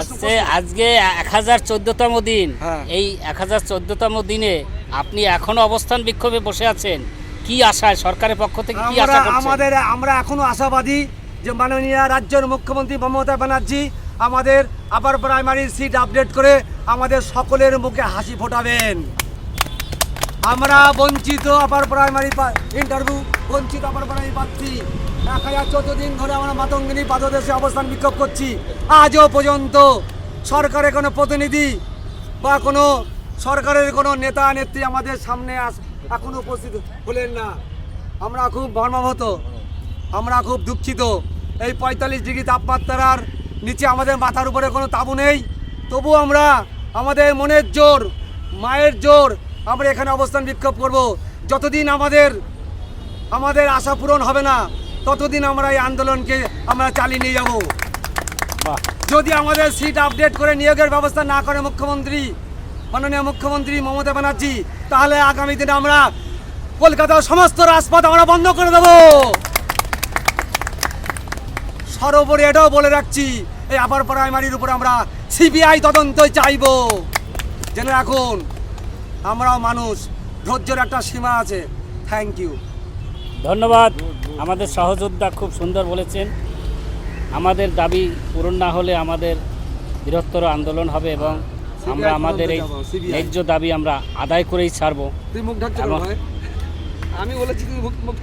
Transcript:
আজকে আজকে এক হাজার চোদ্দতম দিন। হ্যাঁ। এই এক হাজার চোদ্দতম দিনে আপনি এখনও অবস্থান বিক্ষোভে বসে আছেন। কি আশায়? সরকারের পক্ষ থেকে কি আশা আমাদের আমরা এখনও আশাবাদী যে মাননীয় রাজ্যের মুখ্যমন্ত্রী মমতা ব্যানার্জি আমাদের আবার প্রাইমারি সিট আপডেট করে আমাদের সকলের মুখে হাসি ফোটাবেন। আমরা বঞ্চিত আপার প্রাইমারি ইন্টারভিউ বঞ্চিত আপার প্রাইমারি প্রার্থী। এক হাজার চোদ্দ দিন ধরে আমরা মাতঙ্গিনী পাদদেশে অবস্থান বিক্ষোভ করছি। আজও পর্যন্ত সরকারের কোনো প্রতিনিধি বা কোনো সরকারের কোনো নেতা, নেত্রী আমাদের সামনে আস এখনও উপস্থিত হলেন না। আমরা খুব মর্মাহত, আমরা খুব দুঃখিত। এই পঁয়তাল্লিশ ডিগ্রি তাপমাত্রার নিচে আমাদের মাথার উপরে কোনো তাবু নেই। তবু আমরা আমাদের মনের জোর, মায়ের জোর আমরা এখানে অবস্থান বিক্ষোভ করব। যতদিন আমাদের আমাদের আশা পূরণ হবে না ততদিন আমরা এই আন্দোলনকে আমরা চালিয়ে নিয়ে যাব। যদি আমাদের সিট আপডেট করে নিয়োগের ব্যবস্থা না করে মুখ্যমন্ত্রী মাননীয় মুখ্যমন্ত্রী মমতা ব্যানার্জি তাহলে আগামী দিনে আমরা কলকাতার সমস্ত রাজপথ আমরা বন্ধ করে দেব। সর্বোপরি এটাও বলে রাখছি এই আপার প্রাইমারির উপর আমরা সিবিআই তদন্ত চাইব। জেনে রাখুন আমরাও মানুষ। ধৈর্যের একটা সীমা আছে। থ্যাংক ইউ ধন্যবাদ। আমাদের সহযোদ্ধা খুব সুন্দর বলেছেন। আমাদের দাবি পূরণ না হলে আমাদের বৃহত্তর আন্দোলন হবে এবং আমরা আমাদের এই ধৈর্য ন্যায্য দাবি আমরা আদায় করেই ছাড়বো। আমি বলেছি মুখ